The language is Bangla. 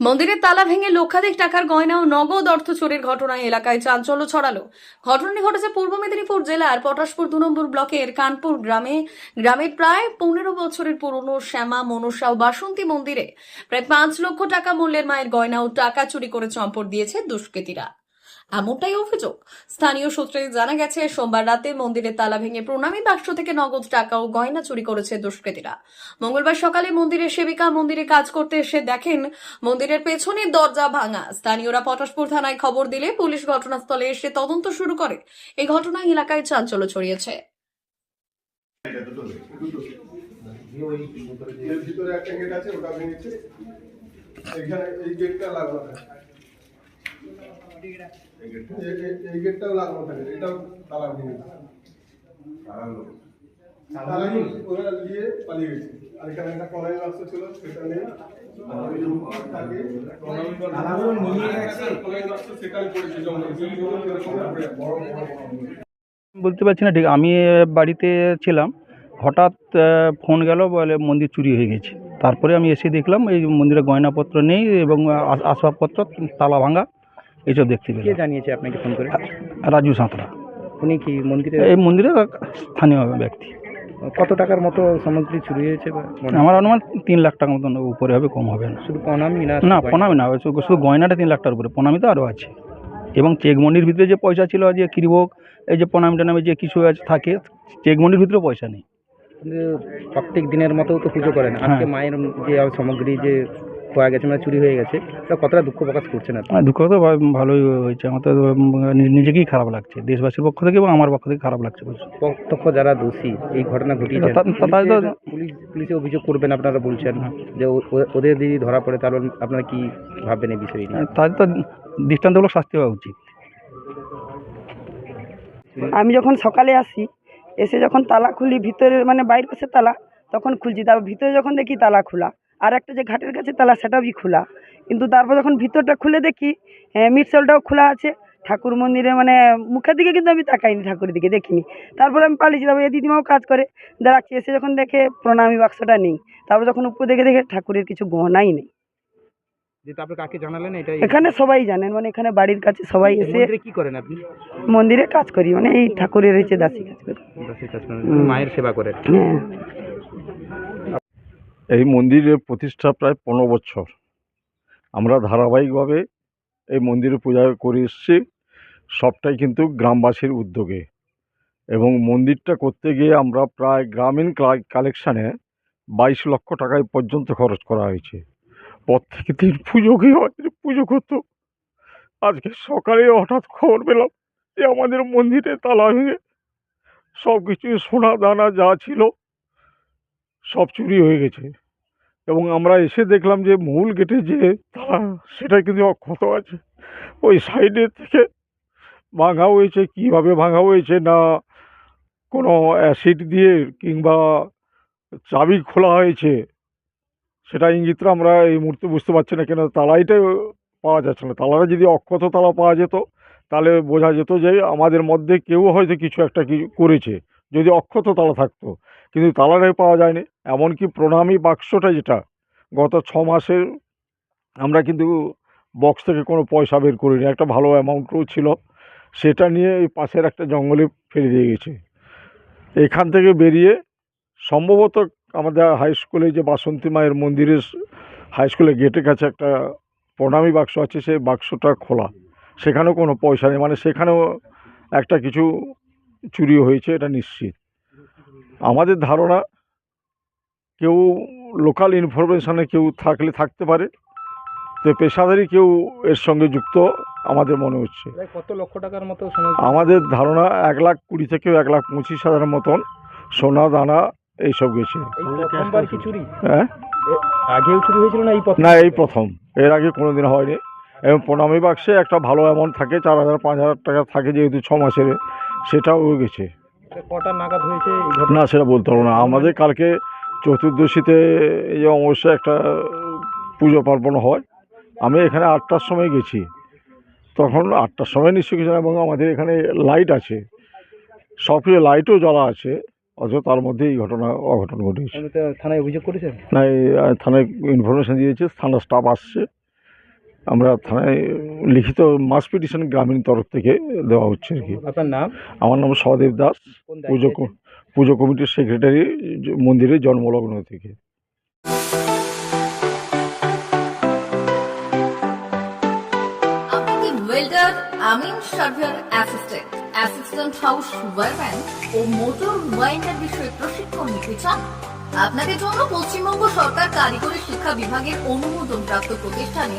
মন্দিরের তালা ভেঙে লক্ষাধিক টাকার গয়না ও নগদ অর্থ চোরের ঘটনায় এলাকায় চাঞ্চল্য ছড়ালো। ঘটনাটি ঘটেছে পূর্ব মেদিনীপুর জেলার পটাশপুর দু নম্বর ব্লকের কানপুর গ্রামে। গ্রামের প্রায় পনেরো বছরের পুরনো শ্যামা, মনসা ও বাসন্তী মন্দিরে প্রায় পাঁচ লক্ষ টাকা মূল্যের মায়ের গয়না ও টাকা চুরি করে চম্পট দিয়েছে দুষ্কৃতীরা। এমনটাই অভিযোগ। স্থানীয় সূত্রে জানা গেছে, সোমবার রাতে মন্দিরের তালা ভেঙে প্রণামী বাক্স থেকে নগদ টাকা ও গয়না চুরি করেছে দুষ্কৃতীরা। মঙ্গলবার সকালে মন্দিরের সেবিকা মন্দিরে কাজ করতে এসে দেখেন, মন্দিরের পেছনের দরজা ভাঙা। স্থানীয়রা পটাশপুর থানায় খবর দিলে পুলিশ ঘটনাস্থলে এসে তদন্ত শুরু করে। এই ঘটনায় এলাকায় চাঞ্চল্য ছড়িয়েছে। এখানে এই গেটটা এই গেটটাও লাগানো থাকে এটাও তালা ভেঙেছে তালা ওরা দিয়ে পালিয়ে গেছে। আর এখানে একটা কলাই বাক্স ছিল সেটা নেই থাকে তালাগুলো নিয়ে গেছে। কলাই বাক্স সেটাই পড়েছে জঙ্গলে এরকম বড় বড় বড় বলতে পারছি না ঠিক আমি বাড়িতে ছিলাম হঠাৎ ফোন গেল বলে মন্দির চুরি হয়ে গেছে। তারপরে আমি এসে দেখলাম এই মন্দিরে গয়নাপত্র নেই এবং আস- আসবাবপত্র তালা ভাঙা। এইসব দেখতে কে পেলাম জানিয়েছে আপনাকে ফোন করে? রাজু সাঁতরা। উনি কি মন্দিরে? এই মন্দিরের স্থানীয় ব্যক্তি। কত টাকার মতো সামগ্রী চুরি হয়েছে আমার অনুমান তিন লাখ টাকার মতন উপরে হবে কম হবে না। শুধু প্রণামী না না প্রণামী না শুধু গয়নাটা তিন লাখ টাকার উপরে প্রণামী তো আরও আছে। এবং চেকমনির ভিতরে যে পয়সা ছিল যে কিরিভোগ এই যে প্রণামীটা নামে যে কিছু আছে থাকে চেকমনির ভিতরে পয়সা নেই। প্রত্যেক দিনের মতো তো পুজো করেন আজকে হ্যাঁ। মায়ের যে সামগ্রী যে খোয়া গেছে মানে চুরি হয়ে গেছে তা কতটা দুঃখ প্রকাশ করছেন আপনি হ্যাঁ, দুঃখ তো ভা- ভালোই হয়েছে আমার তো উম, নি- নিজেকেই খারাপ লাগছে দেশবাসীর পক্ষ থেকে এবং আমার পক্ষ থেকে খারাপ লাগছে প্রচুর। প্রত্যক্ষ যারা দোষী এই ঘটনা ঘটিয়েছে তা- তা- তাই তো- পুলিশ পুলিশে অভিযোগ করবেন আপনারা বলছেন। যে ও- ও- ওদের যদি ধরা পড়ে তাহলে আপনারা কি ভাববেন এই বিষয়ে নিয়ে? তাদের তো দৃষ্টান্তমূলক শাস্তি হওয়া উচিত আমি যখন সকালে আসি এসে যখন তালা খুলি ভিতরের মানে বাইরে পাশে তালা তখন খুলছি তারপর ভিতরে যখন দেখি তালা খোলা আর একটা যে ঘাটের কাছে তালা সেটাও বি খোলা? কিন্তু তারপর যখন ভিতরটা খুলে দেখি মিটসেলটাও খোলা আছে। ঠাকুর মন্দিরে মানে মুখের দিকে কিন্তু আমি তাকাইনি ঠাকুরের দিকে দেখিনি। তারপর আমি পালিয়েছি তারপর এই দিদিমাও কাজ করে। দাঁড়াচ্ছি এসে যখন দেখে প্রণামী বাক্সটা নেই তারপর যখন উপর দেখে দেখে ঠাকুরের কিছু গহনাই নেই। এখানে সবাই জানেন মানে এখানে বাড়ির কাছে সবাই এসে মন্দিরে কি করেন আপনি? মন্দিরে কাজ করি মানে এই ঠাকুরের হচ্ছে দাসী কাজ করি। মায়ের সেবা করেন। হ্যাঁ। এই মন্দিরের প্রতিষ্ঠা প্রায় পনেরো বছর। আমরা ধারাবাহিকভাবে এই মন্দিরে পূজা করে এসেছি, সবটাই কিন্তু গ্রামবাসীর উদ্যোগে। এবং মন্দিরটা করতে গিয়ে আমরা প্রায় গ্রামীণ কালেকশানে বাইশ লক্ষ টাকায় পর্যন্ত খরচ করা হয়েছে। প্রত্যেক দিন পুজো গিয়ে আমাদের পুজো করতো। আজকে সকালে হঠাৎ খবর পেলাম যে আমাদের মন্দিরে তালা ভেঙে সব কিছু সোনা দানা যা ছিল সব চুরি হয়ে গেছে। এবং আমরা এসে দেখলাম যে মূল গেটে যে তারা, সেটা কিন্তু অক্ষত আছে। ওই সাইডে থেকে ভাঙা হয়েছে, কীভাবে ভাঙা হয়েছে না কোনো অ্যাসিড দিয়ে কিংবা চাবি খোলা হয়েছে, সেটা ইঙ্গিতটা আমরা এই মুহূর্তে বুঝতে পারছি না। কেন তালাইটাই পাওয়া যাচ্ছে না। তালাটা যদি অক্ষত তালা পাওয়া যেত, তাহলে বোঝা যেত যে আমাদের মধ্যে কেউ হয়তো কিছু একটা করেছে। যদি অক্ষত তালা থাকতো। কিন্তু তালাটাই পাওয়া যায়নি। এমনকি প্রণামী বাক্সটা যেটা, গত ছ মাসের আমরা কিন্তু বক্স থেকে কোনো পয়সা বের করিনি। একটা ভালো অ্যামাউন্টও ছিল। সেটা নিয়ে এই পাশের একটা জঙ্গলে ফেলে দিয়ে গেছে। এখান থেকে বেরিয়ে সম্ভবত আমাদের হাই স্কুলে যে বাসন্তী মায়ের মন্দিরের হাই স্কুলের গেটের কাছে একটা প্রণামী বাক্স আছে, সেই বাক্সটা খোলা। সেখানেও কোনো পয়সা নেই। মানে সেখানেও একটা কিছু চুরি হয়েছে এটা নিশ্চিত। আমাদের ধারণা কেউ লোকাল ইনফরমেশানে কেউ থাকলে থাকতে পারে তো পেশাদারি কেউ এর সঙ্গে যুক্ত আমাদের মনে হচ্ছে। কত লক্ষ টাকার মতো আমাদের ধারণা এক লাখ কুড়ি থেকে এক লাখ পঁচিশ হাজার মতন সোনা দানা এইসব গেছে। হ্যাঁ? আগেও চুরি হয়েছিল না এই প্রথম? না এই প্রথম। এর আগে কোনো দিন হয়নি। এবং প্রণামী বাক্সে একটা ভালো অ্যামাউন্ট থাকে চার হাজার পাঁচ হাজার টাকা থাকে যেহেতু ছ মাসের। সেটাও হয়ে গেছে। কটা নাগাদ হয়েছে ঘটনা? না সেটা বলতে পারব না। আমাদের কালকে চতুর্দশীতে এই যে অমাবস্যা একটা পুজো পার্বণ হয়। আমি এখানে আটটার সময় গেছি। তখন আটটার সময় নিশ্চয়ই গেছিলাম এবং আমাদের এখানে লাইট আছে। সব কিছু লাইটও জ্বলা আছে অথচ তার মধ্যে এই ঘটনা অঘটন ঘটেছে। থানায় অভিযোগ করেছেন? না থানায় ইনফরমেশন দিয়েছে থানার স্টাফ আসছে। আমরা থানায় লিখিত মাস পিটিশন গ্রামীণ তরফ থেকে দেওয়া হচ্ছে আর কি। আপনার নাম? আমার নাম সহদেব দাস। পুজো পুজো কমিটির সেক্রেটারি মন্দিরের জন্মলগ্ন থেকে। ওয়েল্ডার আমিন surveyor assistant assistant house wireman ও মোটর ওয়াইন্ডার বিষয়ে প্রশিক্ষণ নিতে চান? আপনাদের জন্য পশ্চিমবঙ্গ সরকার কারিগরি শিক্ষা বিভাগের অনুমোদন প্রাপ্ত প্রতিষ্ঠানে